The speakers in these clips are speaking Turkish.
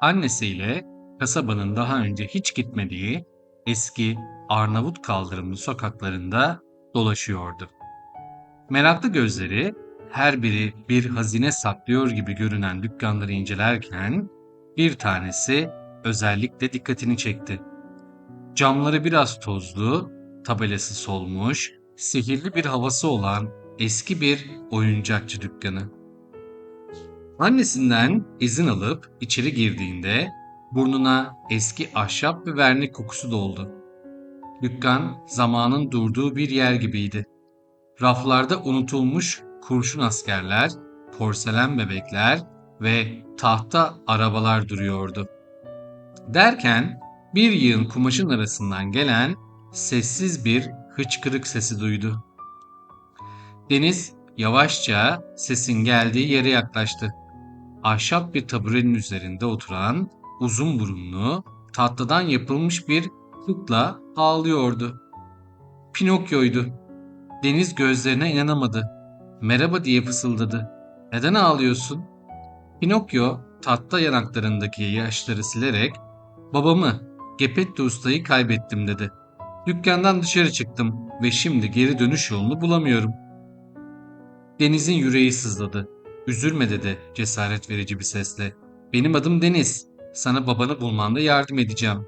Annesiyle kasabanın daha önce hiç gitmediği eski Arnavut kaldırımlı sokaklarında dolaşıyordu. Meraklı gözleri her biri bir hazine saklıyor gibi görünen dükkanları incelerken bir tanesi özellikle dikkatini çekti. Camları biraz tozlu, tabelası solmuş, sihirli bir havası olan eski bir oyuncakçı dükkanı. Annesinden izin alıp içeri girdiğinde burnuna eski ahşap ve vernik kokusu doldu. Dükkan zamanın durduğu bir yer gibiydi. Raflarda unutulmuş kurşun askerler, porselen bebekler ve tahta arabalar duruyordu. Derken bir yığın kumaşın arasından gelen sessiz bir hıçkırık sesi duydu. Deniz yavaşça sesin geldiği yere yaklaştı. Ahşap bir taburenin üzerinde oturan uzun burunlu, tahtadan yapılmış bir kukla ağlıyordu. Pinokyo'ydu. Deniz gözlerine inanamadı. Merhaba diye fısıldadı. Neden ağlıyorsun? Pinokyo tahta yanaklarındaki yaşları silerek babamı Gepetto ustayı kaybettim dedi. Dükkandan dışarı çıktım ve şimdi geri dönüş yolunu bulamıyorum. Deniz'in yüreği sızladı. Üzülme dedi cesaret verici bir sesle. Benim adım Deniz. Sana babanı bulmanda yardım edeceğim.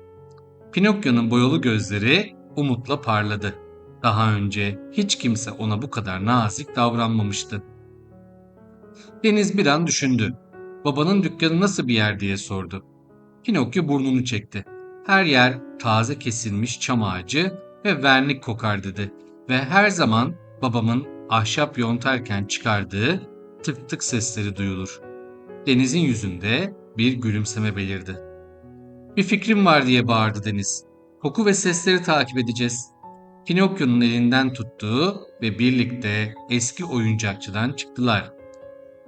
Pinokyo'nun boyalı gözleri umutla parladı. Daha önce hiç kimse ona bu kadar nazik davranmamıştı. Deniz bir an düşündü. Babanın dükkanı nasıl bir yer diye sordu. Pinokyo burnunu çekti. Her yer taze kesilmiş çam ağacı ve vernik kokar dedi. Ve her zaman babamın ahşap yontarken çıkardığı tık tık sesleri duyulur. Deniz'in yüzünde bir gülümseme belirdi. Bir fikrim var diye bağırdı Deniz. Koku ve sesleri takip edeceğiz. Pinokyo'nun elinden tuttuğu ve birlikte eski oyuncakçıdan çıktılar.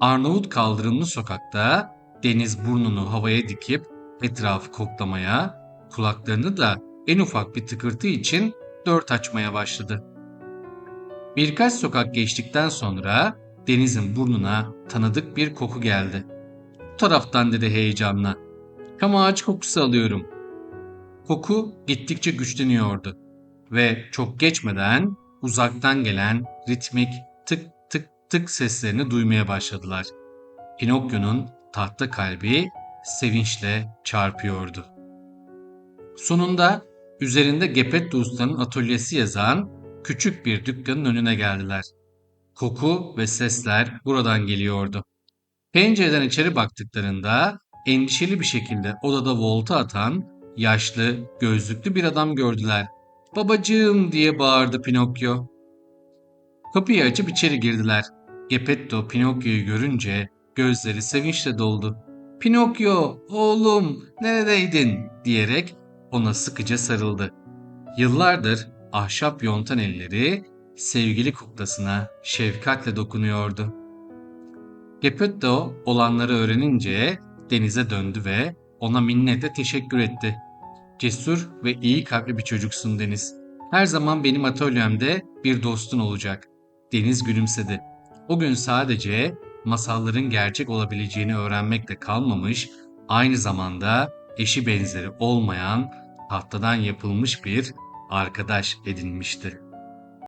Arnavut kaldırımlı sokakta Deniz burnunu havaya dikip etrafı koklamaya, kulaklarını da en ufak bir tıkırtı için dört açmaya başladı. Birkaç sokak geçtikten sonra Deniz'in burnuna tanıdık bir koku geldi. Bu taraftan dedi heyecanla. Çam ağaç kokusu alıyorum. Koku gittikçe güçleniyordu ve çok geçmeden uzaktan gelen ritmik tık tık tık seslerini duymaya başladılar. Pinokyo'nun tahta kalbi sevinçle çarpıyordu. Sonunda üzerinde Gepetto Usta'nın atölyesi yazan küçük bir dükkanın önüne geldiler. Koku ve sesler buradan geliyordu. Pencereden içeri baktıklarında endişeli bir şekilde odada volta atan yaşlı, gözlüklü bir adam gördüler. Babacığım diye bağırdı Pinokyo. Kapıyı açıp içeri girdiler. Gepetto Pinokyo'yu görünce gözleri sevinçle doldu. Pinokyo, oğlum, neredeydin? diyerek ona sıkıca sarıldı. Yıllardır ahşap yontan elleri sevgili kuklasına şefkatle dokunuyordu. Gepetto olanları öğrenince denize döndü ve ona minnetle teşekkür etti. Cesur ve iyi kalpli bir çocuksun Deniz. Her zaman benim atölyemde bir dostun olacak. Deniz gülümsedi. O gün sadece masalların gerçek olabileceğini öğrenmekle kalmamış, aynı zamanda eşi benzeri olmayan tahtadan yapılmış bir arkadaş edinmişti.